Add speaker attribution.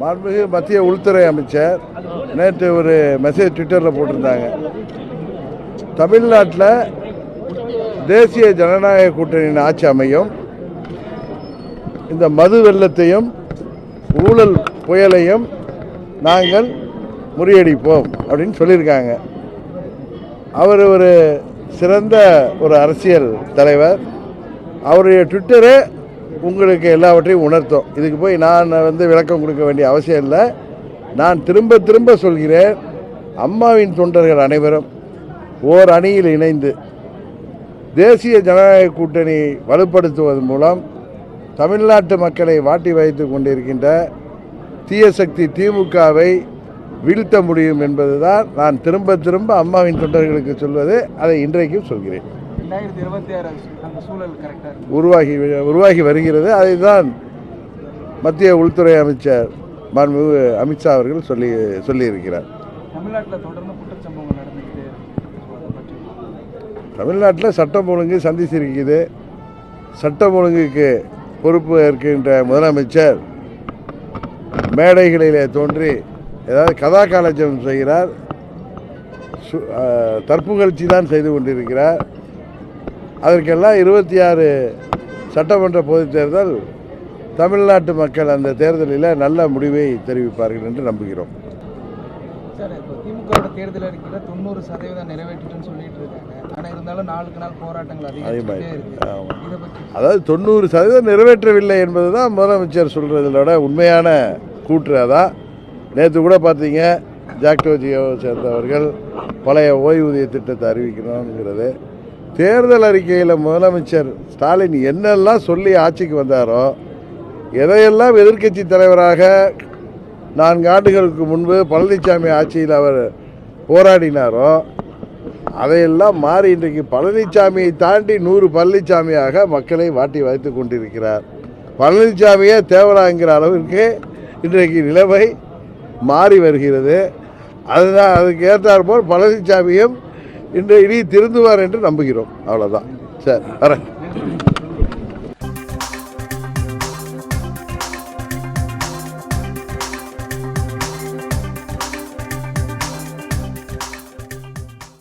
Speaker 1: மாண்புமிகு மத்திய உள்துறை அமைச்சர். நேற்று ஒரு மெசேஜ் ட்விட்டரில் போட்டிருந்தாங்க. தமிழ்நாட்டில் தேசிய ஜனநாயக கூட்டணியின் ஆட்சி அமையும். இந்த மது வெள்ளத்தையும் ஊழல் புயலையும் நாங்கள் முறியடிப்போம் அப்படின்னு சொல்லியிருக்காங்க. அவர் ஒரு சிறந்த ஒரு அரசியல் தலைவர். அவருடைய ட்விட்டரே உங்களுக்கு எல்லாவற்றையும் உணர்த்தும். இதுக்கு போய் நான் வந்து விளக்கம் கொடுக்க வேண்டிய அவசியம் இல்லை. நான் திரும்ப திரும்ப சொல்கிறேன். அம்மாவின் தொண்டர்கள் அனைவரும் ஓர் அணியில் இணைந்து தேசிய ஜனநாயக கூட்டணி வலுப்படுத்துவதன் மூலம் தமிழ்நாட்டு மக்களை வாட்டி வைத்து கொண்டிருக்கின்ற தீயசக்தி திமுகவை வீழ்த்த முடியும் என்பதுதான் நான் திரும்ப திரும்ப அம்மாவின் தொண்டர்களுக்கு சொல்வது. அதை இன்றைக்கும் சொல்கிறேன்.
Speaker 2: ரெண்டாயிரத்தி இருபத்தி ஆறு அந்த சூழல் கரெக்டாக
Speaker 1: உருவாகி உருவாகி வருகிறது. அதை தான் மத்திய உள்துறை அமைச்சர் மாண்புமிகு அமித்ஷா அவர்கள் சொல்லி சொல்லியிருக்கிறார்.
Speaker 2: தமிழ்நாட்டில் தொடர்ந்து குற்றச்சம்பவங்கள் நடந்துக்கிட்டே
Speaker 1: தமிழ்நாட்டில் சட்டம் ஒழுங்கு சந்திச்சிருக்குது. சட்டம் ஒழுங்குக்கு பொறுப்பு இருக்கின்ற முதலமைச்சர் மேடைகளிலே தோன்றி ஏதாவது கதா காலஜம் செய்கிறார் தற்புகழ்ச்சி தான் செய்து கொண்டிருக்கிறார். அதற்கெல்லாம் இருபத்தி ஆறு சட்டமன்ற பொதுத் தேர்தல் தமிழ்நாட்டு மக்கள் அந்த தேர்தலில் நல்ல முடிவை தெரிவிப்பார்கள் என்று நம்புகிறோம்.
Speaker 2: சார் இப்போ திமுகவோட தேர்தல் அறிக்கையில் தொண்ணூறு சதவீதம் நிறைவேற்றிட்டுன்னு சொல்லிட்டு இருக்காங்க. ஆனால் இருந்தாலும் நாளுக்கு நாள் போராட்டங்கள் அதிகரிச்சுட்டே இருக்கு.
Speaker 1: ஆமா.
Speaker 2: இதை பற்றி
Speaker 1: அதாவது தொண்ணூறு சதவீதம் நிறைவேற்றவில்லை என்பது தான் முதலமைச்சர் சொல்கிறதோட உண்மையான கூற்று அதான் நேற்று கூட பார்த்தீங்க ஜாக்டோ ஜியோவை சேர்ந்தவர்கள் பழைய ஓய்வூதிய திட்டத்தை அறிவிக்கணுங்கிறது தேர்தல் அறிக்கையில் முதலமைச்சர் ஸ்டாலின் என்னெல்லாம் சொல்லி ஆட்சிக்கு வந்தாரோ எதையெல்லாம் எதிர்க்கட்சி தலைவராக நான்கு ஆண்டுகளுக்கு முன்பு பழனிசாமி ஆட்சியில் அவர் போராடினாரோ அதையெல்லாம் மாறி இன்றைக்கு பழனிசாமியை தாண்டி நூறு பழனிசாமியாக மக்களை வாட்டி வைத்து கொண்டிருக்கிறார். பழனிசாமியே தேவலாங்கிற அளவிற்கு இன்றைக்கு நிலைமை மாறி வருகிறது. அதுதான் அதுக்கு ஏற்றாற்போல் பழனிசாமியும் இன்று இனி திருந்துவார் என்று நம்புகிறோம். அவ்வளோதான் சரி வரேன்.